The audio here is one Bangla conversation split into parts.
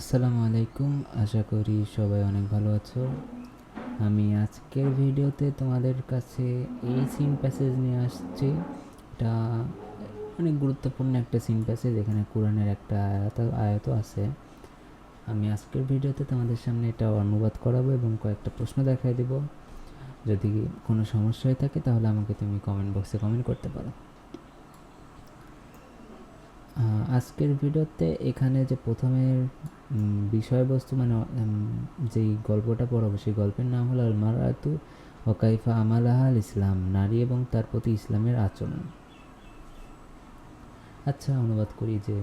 আসসালামু আলাইকুম। আশা করি সবাই অনেক ভালো আছো। আমি আজকের ভিডিওতে তোমাদের কাছে এই সিন প্যাসেজ নিয়ে আসছি। এটা অনেক গুরুত্বপূর্ণ একটা সিন প্যাসেজ এখানে কোরআনের একটা আয়াত, আয়াতও আছে। আমি আজকের ভিডিওতে তোমাদের সামনে এটা অনুবাদ করাবো এবং কয়েকটা প্রশ্ন দেখাই দেব। যদি কোনো সমস্যা হয়ে থাকে তাহলে আমাকে তুমি কমেন্ট বক্সে কমেন্ট করতে পারো। আজকের ভিডিওতে এখানে যে প্রথমের বিষয়বস্তু মানে যেই গল্পটা পড়াবো, সেই গল্পের নাম হলো আল মারাতু ওকাইফা আমালাহা আল ইসলাম নারী এবং তার প্রতি ইসলামের আচরণ। আচ্ছা অনুবাদ করি যে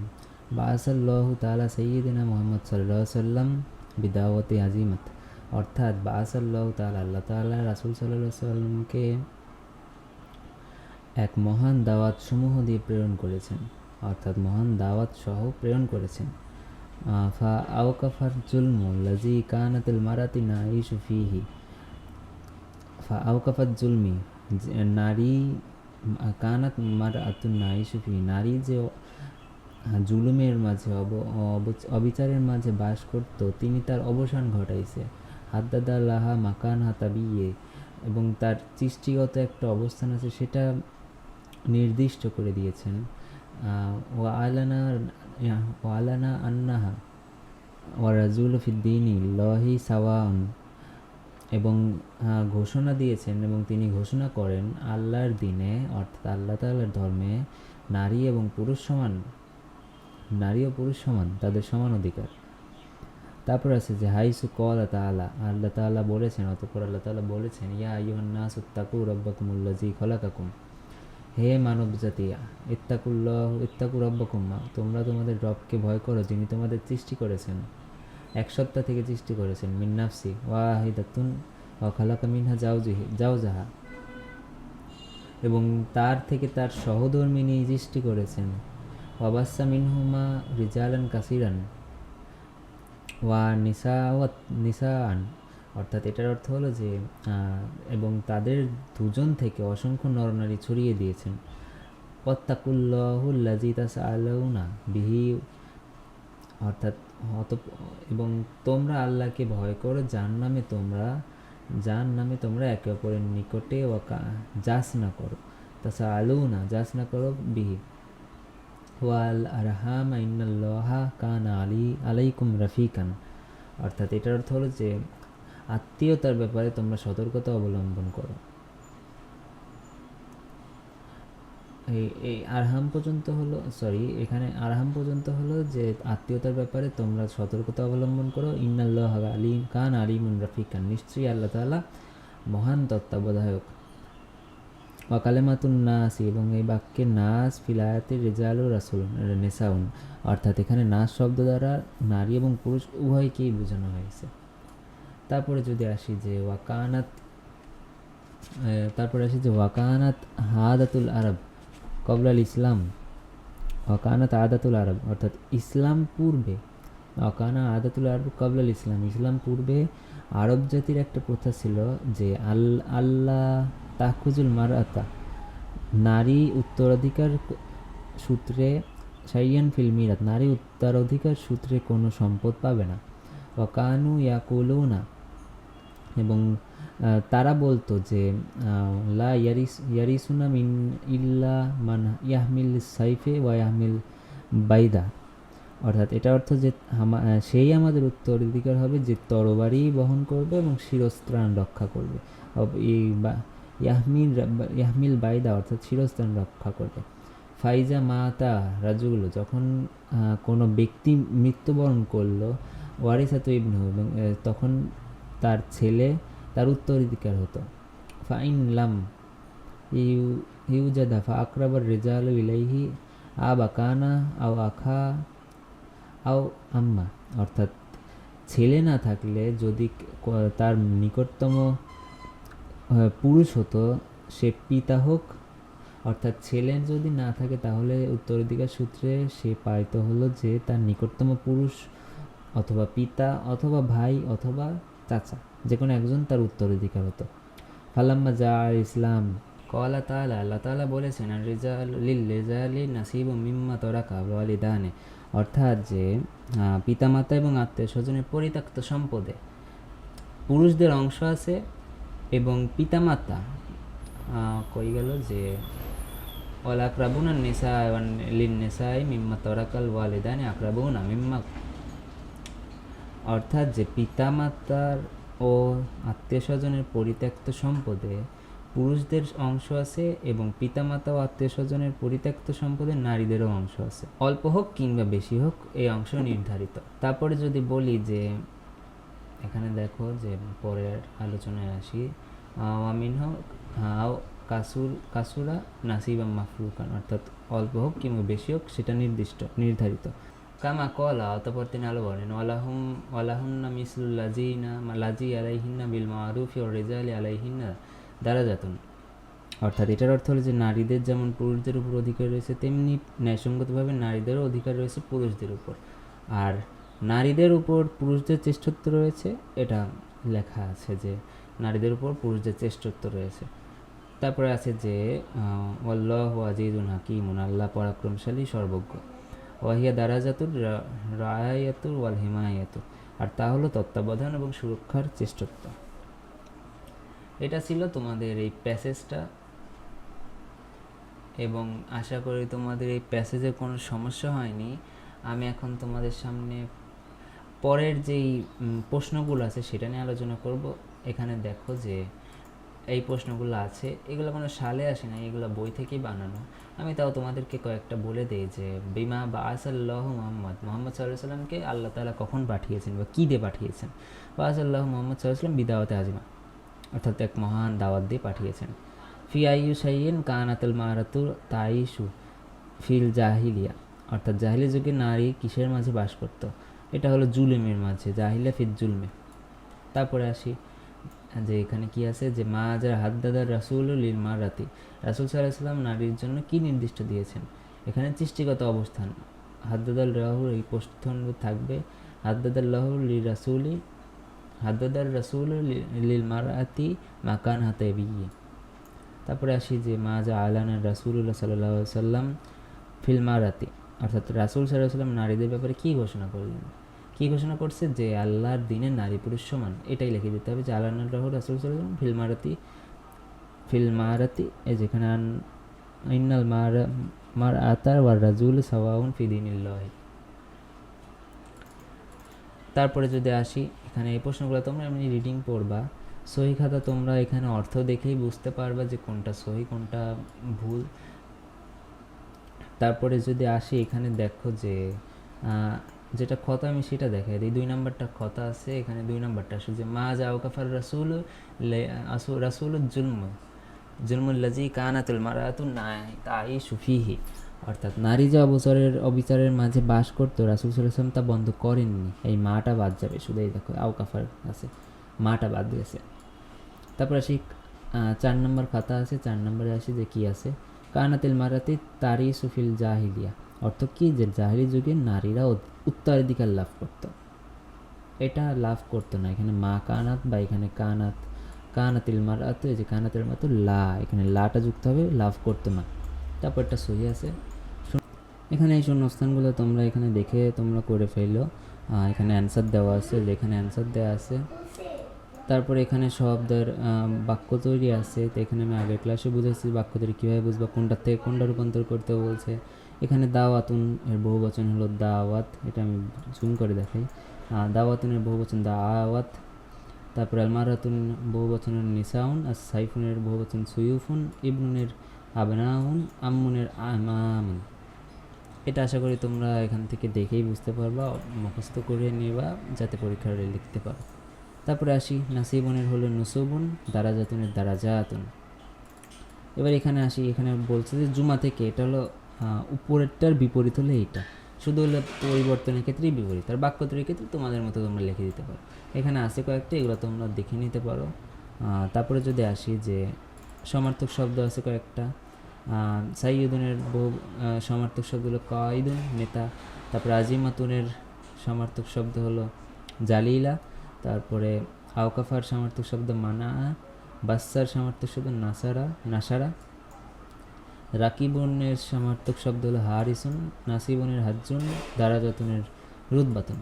বাসাল্লাহ তালা সৈয়দিনা মোহাম্মদ সাল্লাহ সাল্লাম বিদাওয়াতে আজিমত। অর্থাৎ বাসাল্লাহ তালা আল্লাহ তালা রাসুল সাল্লাহ সাল্লামকে এক মহান দাওয়াত সমূহ দিয়ে প্রেরণ করেছেন। অর্থাৎ মহান দাওয়াত সহ প্রেরণ করেছেন। ফা আওকাফাত জুলমি যে নারী কানাত নাইশু ফিহি নারী যে জুলুমের মাঝে, অব অব- অবিচারের মাঝে বাস করত, তিনি তার অবসান ঘটাইছে। হাদ্দাদা লাহা মাকান হাতাবিয়ে। এবং তার সৃষ্টিগত একটা অবস্থান আছে, সেটা নির্দিষ্ট করে দিয়েছেন। ও আলানা ও আলানা আন্নাহা ও রাজুল ফিদ্দিনী লহি সাওয়ান এবং ঘোষণা দিয়েছেন এবং তিনি ঘোষণা করেন, আল্লাহর দিনে, অর্থাৎ আল্লাহ তাআলার ধর্মে, নারী এবং পুরুষ সমান, নারী ও পুরুষ সমান, তাদের সমান অধিকার। তারপর আছে যে, হাইসু কল তাআলা, আল্লাহ তাআলা বলেছেন, অতঃপর আল্লাহ তাআলা বলেছেন, ইয়া আইয়ুহান নাস ইত্তাকু রাব্বাকুমুল্লাযী খালাকাকুম। হে মানব জাতি ইত্তাকুল্লাহ, ইত্তাকু রব্বাকুম, তোমরা তোমাদের রবকে ভয় করো যিনি তোমাদের সৃষ্টি করেছেন। এক সপ্তাহ থেকে সৃষ্টি করেছেন মিন্নাফসি ওয়াহিদাতুন, ওয়া খালাকা মিনহা জাউজিহি জাউজাহা এবং তার থেকে তার সহধর্মিনী সৃষ্টি করেছেন। ওয়াবাসা মিনহুমা রিজালান কাসিরান, ওয়া নিসাওয়াত নিসাআন। অর্থাৎ এটার অর্থ হলো যে এবং তাদের দুজন থেকে অসংখ্য নরনারী ছড়িয়ে দিয়েছেন। ওয়াত্তাকুল্লাহুল্লাজি তাসআলুনা বিহি, অর্থাৎ অত- এবং তোমরা আল্লাহকে ভয় করো যার নামে তোমরা যার নামে তোমরা একে অপরের নিকটে ওয়াকা যাস না করো। তাছা আলু না যাস না করো বিহি। ওয়াল আরহাম ইন্নাল্লাহা কান আলী, আলাইকুম রফিকান। অর্থাৎ এটার অর্থ হলো যে আত্মীয়তার ব্যাপারে তোমরা সতর্কতা অবলম্বন করো। এই এই আরহাম পর্যন্ত হলো সরি এখানে আরহাম পর্যন্ত হলো যে আত্মীয়তার ব্যাপারে তোমরা সতর্কতা অবলম্বন করো। ইন্নাল্লাহ আলিম, কান আলিমুন রফিকান, নিশ্চয়ই আল্লাহ তাআলা মহান তত্ত্বাবধায়ক। ওয়াকালেমাতুন নাস, এবং এই বাক্যে নাস ফিলায়াতের রেজালু রাসুল নেসাউন। অর্থাৎ এখানে নাস শব্দ দ্বারা নারী এবং পুরুষ উভয়কেই বোঝানো হয়েছে। তারপরে যদি আসি যে ওয়াকানাত তারপরে আসি যে ওয়াকানাত হাদাতুল আরব কবলাল ইসলাম, ওয়াকানাত আদাতুল আরব, অর্থাৎ ইসলাম পূর্বে, ওয়াকানা আদাতুল আরব কবলাল ইসলাম ইসলাম পূর্বে আরব জাতির একটা প্রথা ছিল যে আল, আল্লাহ তাকুজুল মারাতা নারী উত্তরাধিকার সূত্রে সাইয়ান ফিল্মিরাত নারী উত্তরাধিকার সূত্রে কোনো সম্পদ পাবে না। ওয়াকানু ইয়াকুলুনা এবং তারা বলতো যে লা ইয়ারিস, ইয়ারিসুনা মিন ইল্লা মান ইয়াহমিল সাইফে ওয়া ইয়াহমিল বাইদা। অর্থাৎ এটা অর্থ যে সেই আমাদের উত্তরাধিকার হবে যে তরবারি বহন করবে এবং শিরস্ত্রাণ রক্ষা করবে। এই বা, ইয়াহমিল ইয়াহমিল বাইদা অর্থাৎ শিরস্ত্রাণ রক্ষা করবে। ফাইজা মাতা রাজুগুলো যখন কোনো ব্যক্তি মৃত্যুবরণ করল, ওয়ারিসাতু ইবনু এবং তখন তার ছেলে তার উত্তরাধিকার হতো। ফাইন লাম ইউ, ইউজাদা ফা আকরাবার রেজাল ইলাইহি আবা কানা আও আখা আও আম্মা। অর্থাৎ ছেলে না থাকলে যদি তার নিকটতম পুরুষ হতো, সে পিতা হোক। অর্থাৎ ছেলে যদি না থাকে তাহলে উত্তরাধিকার সূত্রে সে পাইত হলো যে তার নিকটতম পুরুষ অথবা পিতা অথবা ভাই অথবা চাচা যে কোনো একজন তার উত্তরাধিকার হতো। ফালাম্মা জা ইসলাম কলা তালা আল্লাহ তালা বলেছেন আর নাসিব মিম্মা তোরা কাবলিদানে অর্থাৎ যে পিতামাতা এবং আত্মীয় স্বজনের পরিত্যক্ত সম্পদে পুরুষদের অংশ আছে এবং পিতামাতা কই গেল যে, ওয়াল আকরাবুনা নিসা লিন নিসাই মিম্মা তরাকাল ওয়ালিদানি আকরাবুনা মিম্মা অর্থাৎ যে পিতামাতার ও আত্মীয় স্বজনের পরিত্যক্ত সম্পদে পুরুষদের অংশ আছে এবং পিতামাতা ও আত্মীয় স্বজনের পরিত্যক্ত সম্পদে নারীদেরও অংশ আছে। অল্প হোক কিংবা বেশি হোক, এই অংশ নির্ধারিত। তারপরে যদি বলি যে, এখানে দেখো যে পরের আলোচনায় আসি। আমিন হোক হাও কাসুর, কাসুরা, নাসিবা মাফরুকান, অর্থাৎ অল্প হোক কিংবা বেশি হোক, সেটা নির্দিষ্ট, নির্ধারিত। কামা কলা অতপর তিনি আলো বলেন ওয়ালাহুম ওয়ালাহুন্না মিসলুল লাজিনা লাজি আলাইহিন্না বিল মারুফি ও রেজালি আলাইহিন্না দারাজাতুন অর্থাৎ এটার অর্থ হলো যে নারীদের যেমন পুরুষদের উপর অধিকার রয়েছে, তেমনি ন্যায়সঙ্গতভাবে নারীদেরও অধিকার রয়েছে পুরুষদের উপর। আর নারীদের উপর পুরুষদের শ্রেষ্ঠত্ব রয়েছে, এটা লেখা আছে যে নারীদের উপর পুরুষদের শ্রেষ্ঠত্ব রয়েছে। তারপরে আছে যে আল্লাহ আজিজুন হাকিমুন, আল্লাহ পরাক্রমশালী, সর্বজ্ঞ। ওয়াহিয়া দারাজাতুর রায়াতুর ওয়াল হিমায়াতু। আর তা হলো তত্ত্বাবধান এবং সুরক্ষার চেষ্টত্ব এটা ছিল তোমাদের এই প্যাসেজটা। এবং আশা করি তোমাদের এই প্যাসেজে কোনো সমস্যা হয়নি। আমি এখন তোমাদের সামনে পরের যেই প্রশ্নগুলো আছে সেটা নিয়ে আলোচনা করব। এখানে দেখো যে এই প্রশ্নগুলো আছে। এগুলো কোনো সালে আসে না এগুলো বই থেকেই বানানো। আমি তাও তোমাদেরকে কয়েকটা বলে দিই যে, বিমা বা আসাল্লাহ মোহাম্মদ মোহাম্মদ সাল্লাহ সাল্লামকে আল্লাহ তালা কখন পাঠিয়েছেন বা কী দিয়ে পাঠিয়েছেন? বা আসাল্লাহ মোহাম্মদ সাল্লাহ সাল্লাম বিদাওয়াতে আজিমা, অর্থাৎ এক মহান দাওয়াত দিয়ে পাঠিয়েছেন। ফি আইয়ু সাইয়েন কানাতুল মারাতুর তাইশু ফিল জাহিলিয়া, অর্থাৎ জাহিলি যুগে নারী কিসের মাঝে বাস করত? এটা হলো জুলুমের মাঝে জাহিলা ফির জুলমে। তারপরে আসি যে এখানে কি আছে? যে মা যার হাদ্দাদার রাসুল লিল মা রাতি রাসুল সাল্লাহ নারীর জন্য কি নির্দিষ্ট দিয়েছেন? এখানে সৃষ্টিগত অবস্থান। হাদ্দাদাল রাহুল এই প্রশ্ন থাকবে। হাদ্দাদাল রাহুল লি রাসুলি হাদ্দাদার রাসুল লি- লিল মারাতি মাকান হাতে বিয়ে। তারপরে আসি যে মা যা আলানা রাসুল্লাহ সাল্লাহ সাল্লাম ফিল্মারাতি অর্থাৎ রাসুল সাল্লাহ সাল্লাম নারীদের ব্যাপারে কি ঘোষণা করলেন? কি ঘোষণা করছে? যে আল্লাহর দিনে নারী পুরুষ সমান। এটাই লিখে দিতে হবে যে আল্লাহ রাহুল রাসুল সাল্লাম ফিল্মারাতি ফিল্মারাতি এই যেখানে ইন্নাল মার মার আতার ওয়ার রাজুল সাওয়াউন ফিদিনিল্লাহ তারপরে যদি আসি, এখানে এই প্রশ্নগুলো তোমরা এমনি রিডিং পড়বা। সহি খাতা তোমরা এখানে অর্থ দেখেই বুঝতে পারবা যে কোনটা সহি, কোনটা ভুল। তারপরে যদি আসি, এখানে দেখো যে যেটা খতা আমি সেটা দেখাই দিই। দুই নাম্বারটা খতা আছে, এখানে দুই নাম্বারটা আসে যে, মা যা ওকাফার রাসুল রাসুল জুলম জুলমুল্লাজি কানাতুল মারাতুল নাই তাই সুফিহি অর্থাৎ নারী যে অবসরের অবিচারের মাঝে বাস করতো, রাসুল সাল্লাম তা বন্ধ করেননি। এই মাটা বাদ যাবে শুধু, এই দেখো আউকাফার আছে, মাটা বাদ গেছে তারপর আসি চার নম্বর খাতা আছে, চার নম্বরে আসি যে কি আছে, কানাতিল মারাতি তারি সুফিল জাহিলিয়া। অর্থ কি? যে জাহিলি যুগে নারীরা উত্তরাধিকার লাভ করত। এটা লাভ করতো না। এখানে মা কানাত বা এখানে কানাত, কানাতিল মারাত এই যে কানাতিল মারাত লা, এখানে লাটা যুক্ত হবে, লাভ করতো না। তারপর সহি আছে। এখানে এই শূন্যস্থানগুলো তোমরা এখানে দেখে তোমরা করে ফেলো এখানে অ্যান্সার দেওয়া আছে, যেখানে অ্যান্সার দেওয়া আছে। তারপরে এখানে শব্দের বাক্য তৈরি আছে। তো এখানে আমি আগের ক্লাসে বুঝেছি বাক্য তৈরি কীভাবে বুঝবা কোনটা থেকে কোনটা রূপান্তর করতে বলছে। এখানে দাওয়াতুন, এর বহু বচন হলো দাওয়াত, এটা আমি জুম করে দেখাই। দাওয়াতুনের বহু বচন দাওয়াত, তারপরে আলমারাতুন, বহু বচনের নিসাউন, আর সাইফুনের বহু বচন সুয়ুফুন ইবনুনের আবনাউন আম্মুনের আমামুন। এটা আশা করি তোমরা এখান থেকে দেখেই বুঝতে পারবা, মুখস্থ করে নেবা, যাতে পরীক্ষার লিখতে পারো। তারপরে আসি, নাসিবনের হলো নুসুবুন দারাজাতুনের দারাজাতুন। এবার এখানে আসি, এখানে বলছে যে জুমা থেকে, এটা হলো উপরেরটার বিপরীত হলে এইটা। শুধু হলো পরিবর্তনের ক্ষেত্রেই বিপরীত আর বাক্য তৈরির ক্ষেত্রে তোমাদের মতো তোমরা লিখে দিতে পারো। এখানে আছে কয়েকটা এগুলো তোমরা দেখে নিতে পারো। তারপরে যদি আসি যে সমার্থক শব্দ আছে কয়েকটা আহ, সাইয়ুদনের বহু সমার্থক শব্দ হলো কাইদুন নেতা তারপরে আজিমাতুনের সমার্থক শব্দ হলো জালিলা তারপরে আওকাফার সমার্থক শব্দ মানা বাচ্চার সমার্থক শব্দ নাসারা নাসারা রাকিবনের সমার্থক শব্দ হলো হারিসুন, নাসিবনের হাজুন দারাজাতুনের রুদবাতন।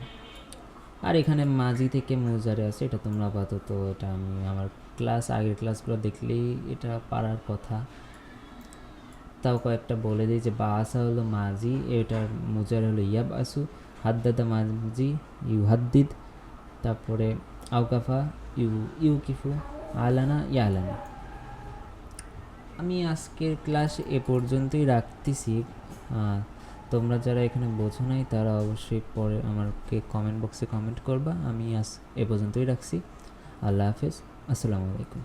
আর এখানে মাঝি থেকে মুজারে আছে এটা তোমরা আপাতত, এটা আমি আমার ক্লাস, আগের ক্লাসগুলো দেখলেই এটা পারার কথা। তাও কয়েকটা বলে দিই যে বাসা হলো মাঝি, এটার মুজার হলো ইয়াব আসু হাদ্দাদা মাঝি ইউ হাদ্দিদ তারপরে আউকাফা ইউ ইউকিফু, আলানা, ইয়ালানা। আমি আজকের ক্লাস এ পর্যন্তই রাখতেছি। তোমরা যারা এখানে বোঝো নাই, তারা অবশ্যই পরে আমাকে কমেন্ট বক্সে কমেন্ট করবা। আমি আজ এ পর্যন্তই রাখছি। আল্লাহ হাফেজ। আসসালামু আলাইকুম।